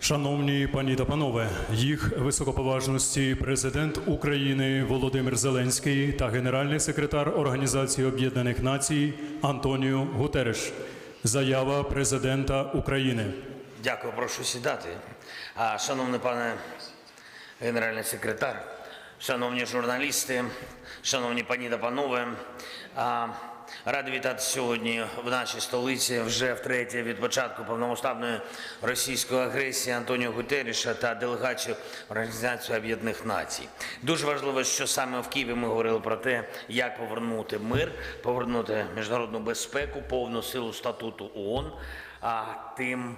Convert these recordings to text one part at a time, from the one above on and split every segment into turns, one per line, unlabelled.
Шановні пані та панове, їх високоповажності президент України Володимир Зеленський та генеральний секретар Організації Об'єднаних Націй Антоніо Гутереш. Заява президента України.
Дякую, прошу сідати. А, Шановний пане генеральний секретар, шановні журналісти, шановні пані та панове, а, радий вітати сьогодні в нашій столиці вже втретє від початку повномасштабної російської агресії Антоніо Гутеріша та делегацію Організації Об'єднаних Націй. Дуже важливо, що саме в Києві ми говорили про те, як повернути мир, повернути міжнародну безпеку, повну силу статуту ООН, а тим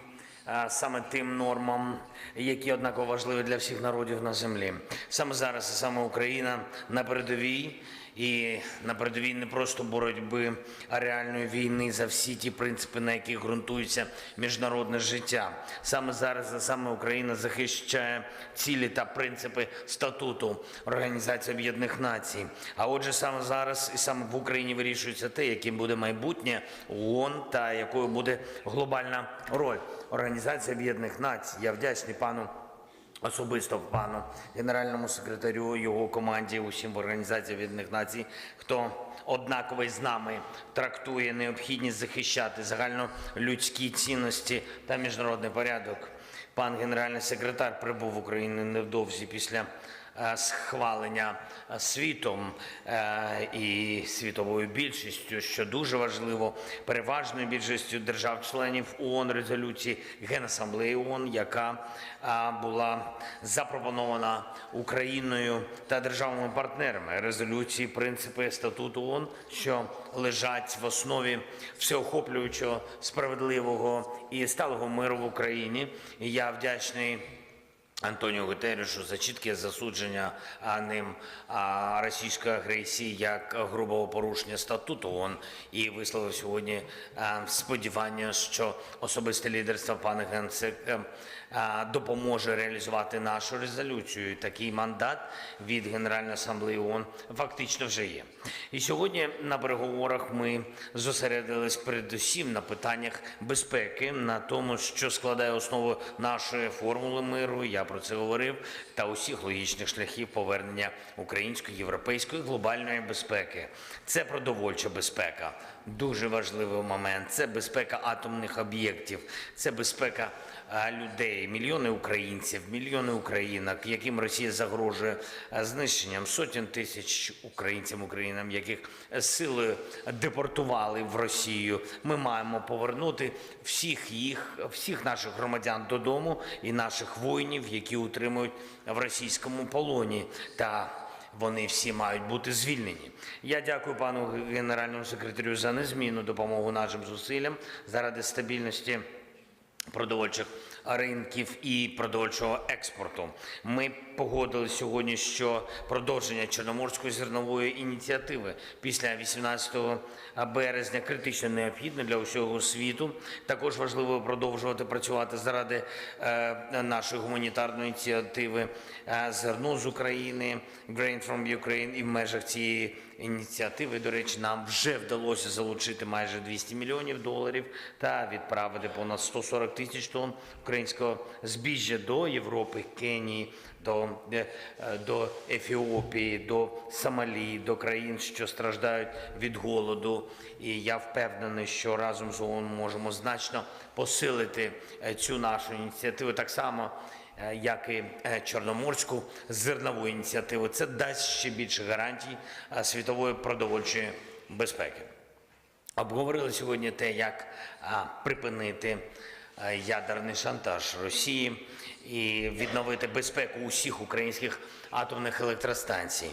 саме тим нормам, які однаково важливі для всіх народів на землі. Саме зараз саме Україна на передовій. І на передовій не просто боротьби, а реальної війни за всі ті принципи, на яких ґрунтується міжнародне життя. Саме зараз саме Україна захищає цілі та принципи статуту Організації Об'єднаних Націй. А отже, саме зараз і саме в Україні вирішується те, яким буде майбутнє ООН та якою буде глобальна роль Організації Об'єднаних Націй. Я вдячний пану. Особисто пану генеральному секретарю, його команді, усім в Організації Об'єднаних Націй, хто однаково з нами трактує необхідність захищати загальнолюдські цінності та міжнародний порядок. Пан генеральний секретар прибув в Україну невдовзі після схвалення е, світом е, і світовою більшістю, що дуже важливо, переважною більшістю держав-членів ООН резолюції Генасамблеї ООН, яка е, була запропонована Україною та державами-партнерами резолюції принципи статуту ООН, що лежать в основі всеохоплюючого, справедливого і сталого миру в Україні. Я вдячний. Антоніо Гутеррешу за чітке засудження ним російської агресії як грубого порушення статуту ООН і висловив сьогодні сподівання, що особисте лідерство пана Генсека допоможе реалізувати нашу резолюцію. Такий мандат від Генеральної асамблеї ООН фактично вже є. І сьогодні на переговорах ми зосередились передусім на питаннях безпеки, на тому, що складає основу нашої формули миру. Я про це говорив, та усіх логічних шляхів повернення української, європейської глобальної безпеки. Це продовольча безпека, дуже важливий момент. Це безпека атомних об'єктів, це безпека людей, мільйони українців, мільйони українок, яким Росія загрожує знищенням сотень тисяч українцям, українам, яких силою депортували в Росію. Ми маємо повернути всіх їх, всіх наших громадян додому і наших воїнів, які утримують в російському полоні та. Вони всі мають бути звільнені. Я дякую пану генеральному секретарю за незмінну допомогу нашим зусиллям заради стабільності продовольчих ринків і продовольчого експорту. Ми погодили сьогодні, що продовження Чорноморської зернової ініціативи після 18 березня критично необхідне для усього світу. Також важливо продовжувати працювати заради е, нашої гуманітарної ініціативи е, зерно з України, Grain from Ukraine і в межах цієї ініціативи. До речі, нам вже вдалося залучити майже 200 мільйонів доларів та відправити понад 140 тисяч тонн українського збіжжя до Європи, Кенії, до, е, до Ефіопії, до Сомалі, до країн, що страждають від голоду. І я впевнений, що разом з ООН можемо значно посилити е, цю нашу ініціативу так само як і е, Чорноморську зернову ініціативу. Це дасть ще більше гарантій е, світової продовольчої безпеки. Обговорили сьогодні те, як припинити ядерний шантаж Росії і відновити безпеку усіх українських атомних електростанцій,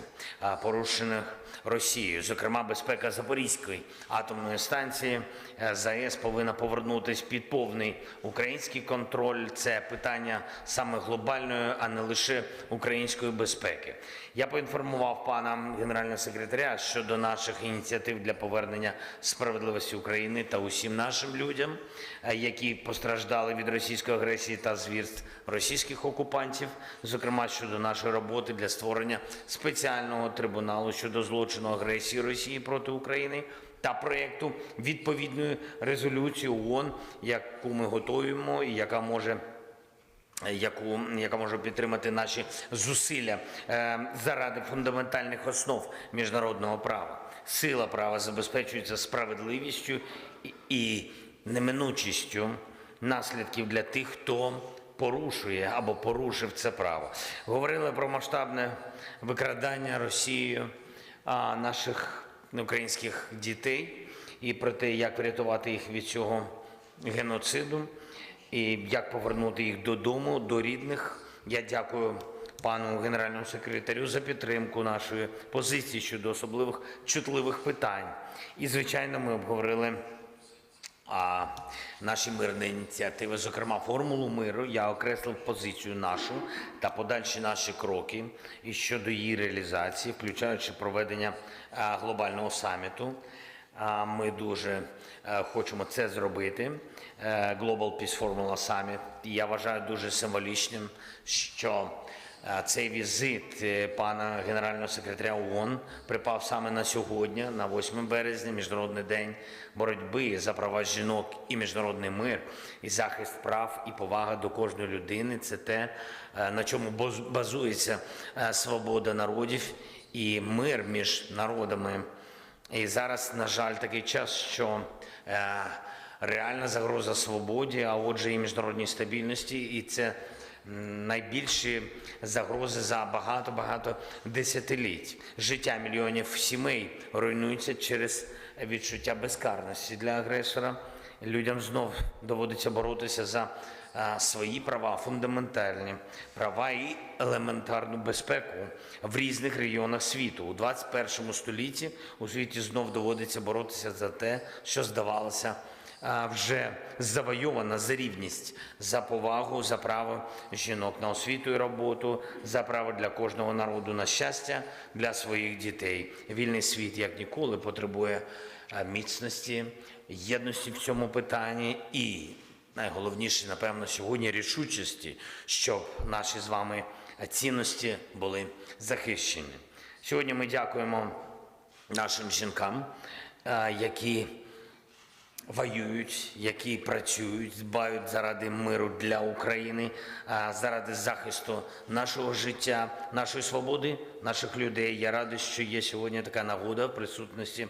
порушених Росією. Зокрема, безпека Запорізької атомної станції е, ЗАЕС повинна повернутися під повний український контроль. Це питання саме глобальної, а не лише української безпеки. Я поінформував пана генерального секретаря щодо наших ініціатив для повернення справедливості України та усім нашим людям, е, які постраждали від російської агресії та звірств російських окупантів, зокрема щодо нашої роботи для створення спеціального трибуналу щодо злочину агресії Росії проти України. Та проєкту відповідної резолюції ООН, яку ми готуємо і яка може яку, яка може підтримати наші зусилля е, заради фундаментальних основ міжнародного права. Сила права забезпечується справедливістю і неминучістю наслідків для тих, хто порушує або порушив це право. Говорили про масштабне викрадання Росією наших українських дітей і про те, як врятувати їх від цього геноциду і як повернути їх додому, до рідних. Я дякую пану генеральному секретарю за підтримку нашої позиції щодо особливих чутливих питань. І, звичайно, ми обговорили а, наші мирні ініціативи, зокрема формулу миру. Я окреслив позицію нашу та подальші наші кроки і щодо її реалізації, включаючи проведення глобального саміту. Ми дуже хочемо це зробити. Е, Global Peace Formula Summit. Я вважаю дуже символічним, що цей візит е, пана генерального секретаря ООН припав саме на сьогодні, на 8 березня, міжнародний день боротьби за права жінок і міжнародний мир, і захист прав і повага до кожної людини. Це те, е, на чому базується е, свобода народів і мир між народами. І зараз, на жаль, такий час, що реальна загроза свободі, а отже, і міжнародній стабільності, і це найбільші загрози за багато-багато десятиліть. Життя мільйонів сімей руйнується через відчуття безкарності для агресора. Людям знов доводиться боротися за свої права, фундаментальні права і елементарну безпеку в різних регіонах світу. У 21 столітті у світі знов доводиться боротися за те, що здавалося вже завойована за рівність, за повагу, за право жінок на освіту і роботу, за право для кожного народу на щастя для своїх дітей. Вільний світ як ніколи потребує міцності, єдності в цьому питанні і найголовніше, напевно, сьогодні рішучості, щоб наші з вами цінності були захищені. Сьогодні ми дякуємо нашим жінкам, які воюють, які працюють, дбають заради миру для України, заради захисту нашого життя, нашої свободи, наших людей. Я радий, що є сьогодні така нагода в присутності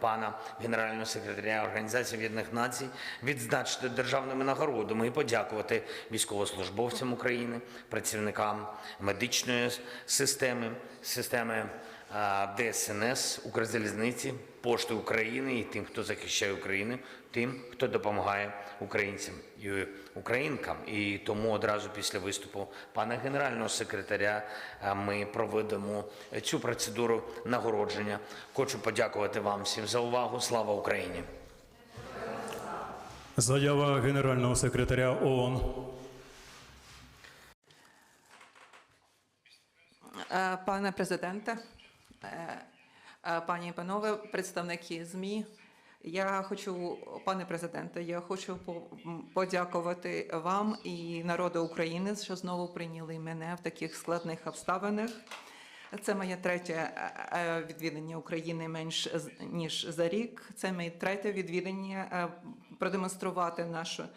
пана генерального секретаря Організації Об'єднаних Націй відзначити державними нагородами і подякувати військовослужбовцям України, працівникам медичної системи, системи ДСНС, Укрзалізниці, Пошти України і тим, хто захищає Україну, тим, хто допомагає українцям і українкам. І тому одразу після виступу пана генерального секретаря ми проведемо цю процедуру нагородження. Хочу подякувати вам всім за увагу. Слава Україні!
Заява генерального секретаря ООН.
Е, Пане президенте, пані і панове, представники ЗМІ. Я хочу, пане президенте, я хочу по- подякувати вам і народу України, що знову прийняли мене в таких складних обставинах. Це моє третє е, е, відвідання України менш ніж за рік. Це моє третє відвідання е, продемонструвати нашу е,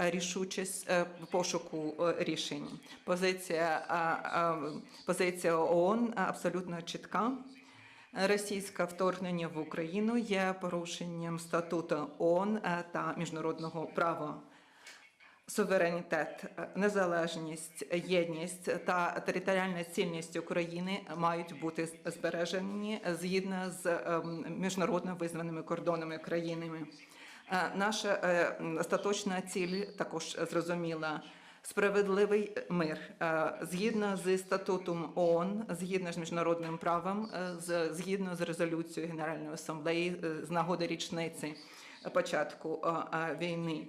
рішучість е, пошуку е, рішень. Позиція, е, е, позиція ООН абсолютно чітка. Російське вторгнення в Україну є порушенням статуту ООН е, та міжнародного права. Суверенітет, е, незалежність, єдність та територіальна цільність України мають бути збережені згідно з ем, міжнародно визнаними кордонами країнами. Е, Наша е, остаточна ціль також зрозуміла. Справедливий мир Е, згідно з статутом ООН, згідно з міжнародним правом, е, згідно з резолюцією Генеральної асамблеї е, з нагоди річниці початку е, е, війни.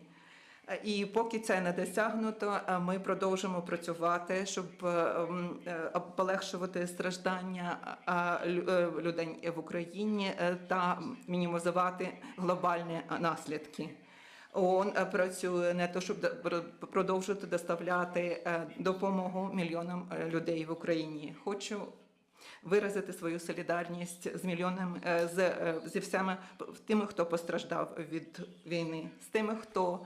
Е, І поки це не досягнуто, е, ми продовжимо працювати, щоб е, полегшувати страждання лю- людей в Україні та мінімізувати глобальні наслідки. ООН працює не то, щоб продовжити доставляти допомогу мільйонам людей в Україні. Хочу виразити свою солідарність з мільйонами з, зі всіма тими, хто постраждав від війни, з тими, хто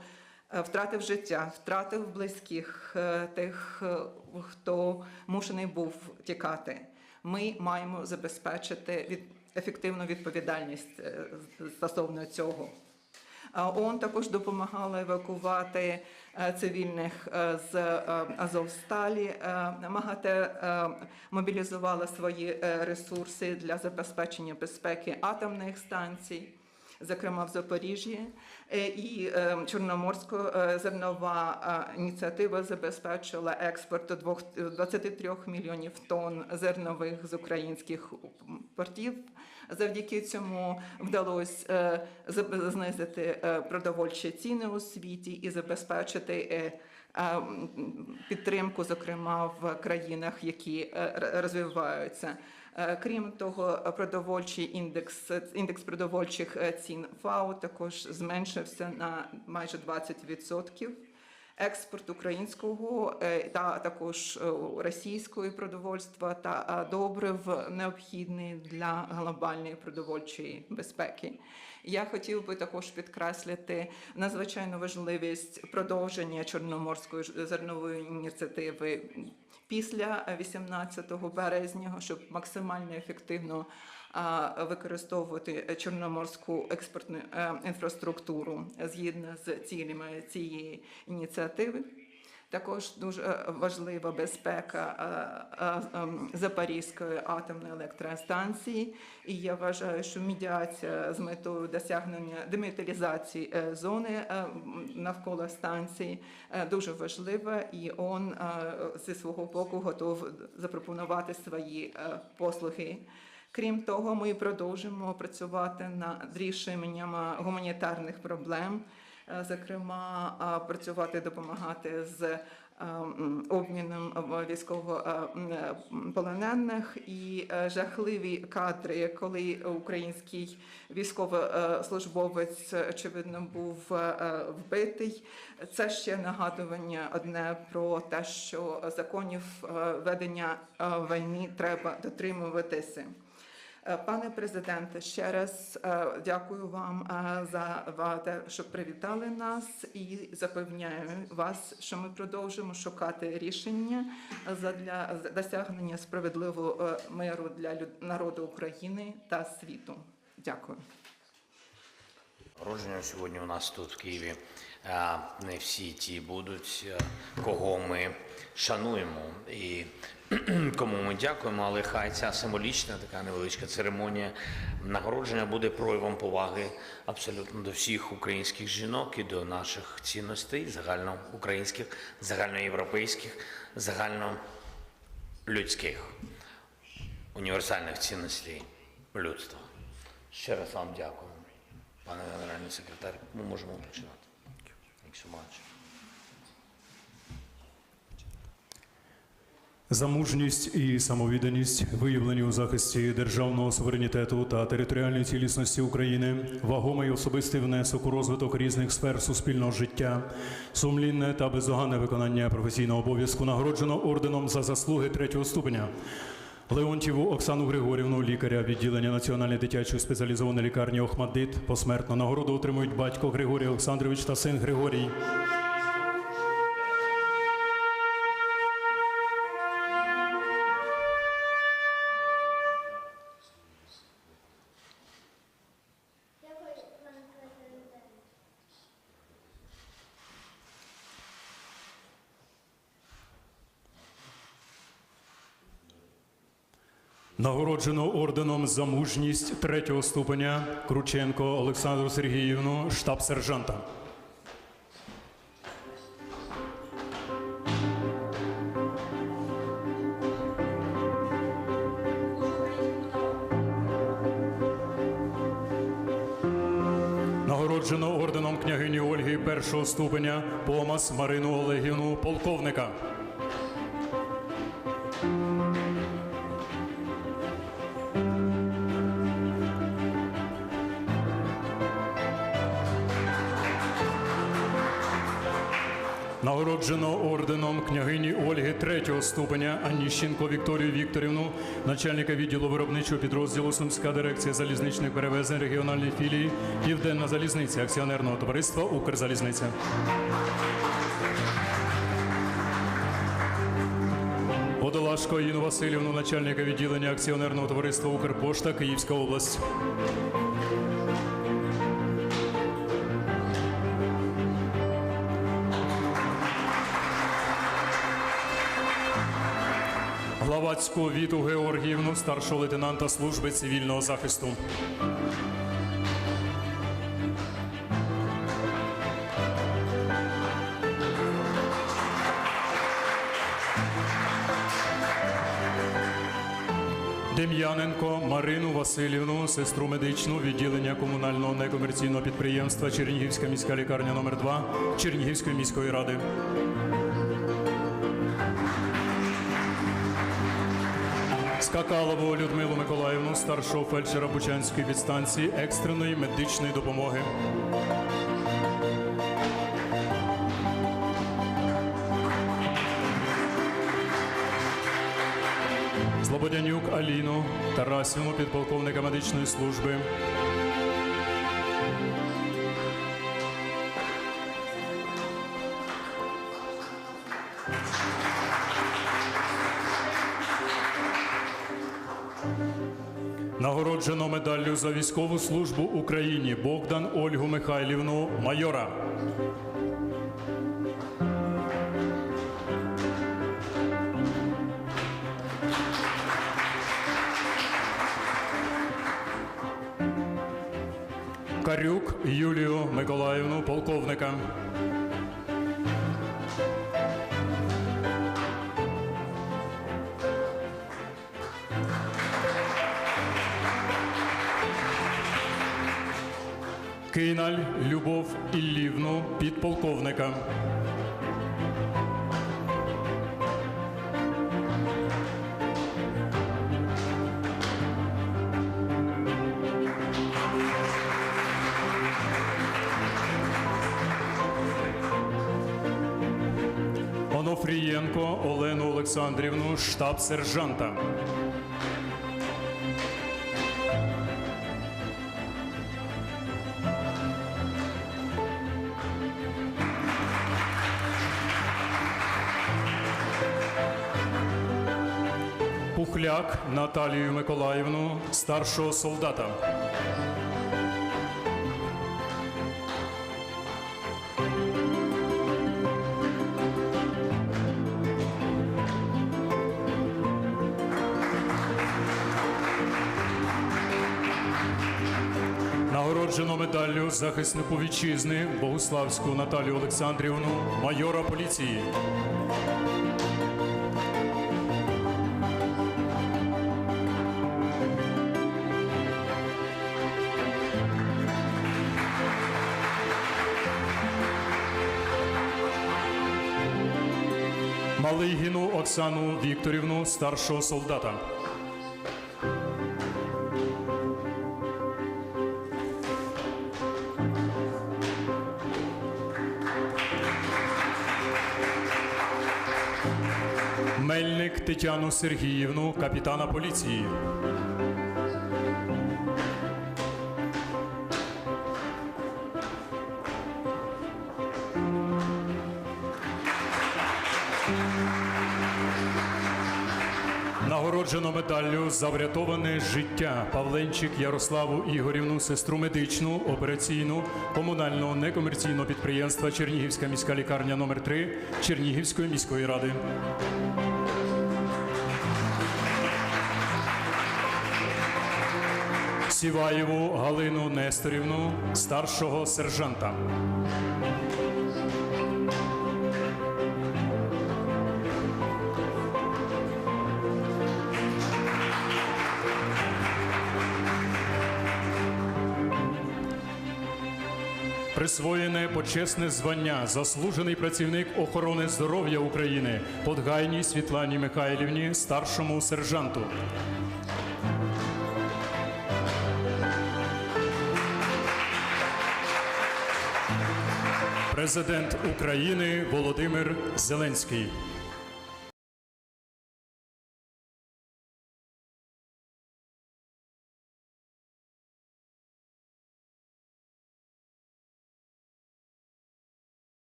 втратив життя, втратив близьких, е, тих, е, хто мушений був тікати. Ми маємо забезпечити від, ефективну відповідальність е, стосовно цього. ООН також допомагала евакувати е, цивільних е, з е, Азовсталі. Е, МАГАТЕ е, мобілізувала свої е, ресурси для забезпечення безпеки атомних станцій. Зокрема, в Запоріжжі Е, і е, Чорноморська зернова е, ініціатива забезпечила експорт до двох- 23 мільйонів тонн зернових з українських портів. Завдяки цьому вдалося знизити продовольчі ціни у світі і забезпечити підтримку, зокрема в країнах, які розвиваються. Е, Крім того, продовольчий індекс індекс продовольчих е, цін ФАО також зменшився на майже 20%. Експорт українського е, та також е, російського продовольства та е, добрив необхідний для глобальної продовольчої безпеки. Я хотів би також підкреслити надзвичайну важливість продовження Чорноморської зернової ініціативи після 18 березня, щоб максимально ефективно використовувати чорноморську експортну е, інфраструктуру згідно з цілями цієї ініціативи. Також дуже важлива безпека е, е, Запорізької атомної електростанції. І я вважаю, що медіація з метою досягнення демілітаризації зони навколо станції дуже важлива, і ООН е, зі свого боку готов запропонувати свої послуги. Крім того, ми продовжимо працювати над рішенням гуманітарних проблем, е, зокрема, працювати, допомагати з е, обміном військовополонених і е, жахливі кадри, коли український військовослужбовець очевидно був вбитий. Це ще нагадування одне про те, що законів ведення війни треба дотримуватися. Е, Пане президенте, ще раз е, дякую вам е, за те, що привітали нас, і запевняю вас, що ми продовжимо шукати рішення для досягнення справедливого миру для народу України та світу. Дякую.
Народження сьогодні у нас тут в Києві. Не всі ті будуть, кого ми шануємо і кому ми дякуємо, але хай ця символічна така невеличка церемонія нагородження буде проявом поваги абсолютно до всіх українських жінок і до наших цінностей, загальноукраїнських, загальноєвропейських, загальнолюдських, універсальних цінностей людства. Ще раз вам дякую, пане генеральний секретар. Ми можемо починати. Thank you
За мужність і самовідданість, виявлені у захисті державного суверенітету та територіальної цілісності України, вагомий особистий внесок у розвиток різних сфер суспільного життя, сумлінне та бездоганне виконання професійного обов'язку нагороджено орденом за заслуги третього ступеня. Леонтіву Оксану Григорівну, лікаря відділення Національної дитячої спеціалізованої лікарні Охмадит, посмертно нагороду отримують батько Григорій Олександрович та син Григорій. Нагороджено орденом за мужність третього ступеня Крученко Олександру Сергіївну, штаб-сержанта. Нагороджено орденом княгині Ольги першого ступеня Помас Марину Олегівну, полковника. Ступеня Аніщенко Вікторію Вікторівну, начальника відділу виробничого підрозділу Сумська дирекція залізничних перевезень регіональної філії Південна залізниця акціонерного товариства Укрзалізниця. Водолашко Інну Васильівну, начальника відділення акціонерного товариства Укрпошта Київська область. Главацьку Віту Георгіївну, старшого лейтенанта служби цивільного захисту. Дем'яненко Марину Васильівну, сестру медичну відділення комунального некомерційного підприємства Чернігівська міська лікарня номер 2 Чернігівської міської ради. Скакалову Людмилу Миколаївну, старшого фельдшера Бучанської підстанції екстреної медичної допомоги. Слободянюк Аліну Тарасівну, підполковника медичної служби. Нагороджено медаллю за військову службу Україні Богдан Ольгу Михайлівну майора. Карюк Юлію Миколаївну, полковника. Киналь Любов Іллівну, підполковника. Онофрієнко Олену Олександрівну, штаб-сержанта. Пухляк Наталію Миколаївну, старшого солдата. Нагороджено медаллю захиснику вітчизни Богуславську Наталію Олександрівну, майора поліції. Малигіну Оксану Вікторівну, старшого солдата. Мельник Тетяну Сергіївну, капітана поліції. Нагороджено медаллю за врятоване життя Павленчик Ярославу Ігорівну, сестру медичну, операційну комунального некомерційного підприємства Чернігівська міська лікарня номер 3 Чернігівської міської ради. Сіваєву Галину Несторівну, старшого сержанта. Присвоєне почесне звання заслужений працівник охорони здоров'я України Подгайній Світлані Михайлівні, старшому сержанту. президент України Володимир Зеленський.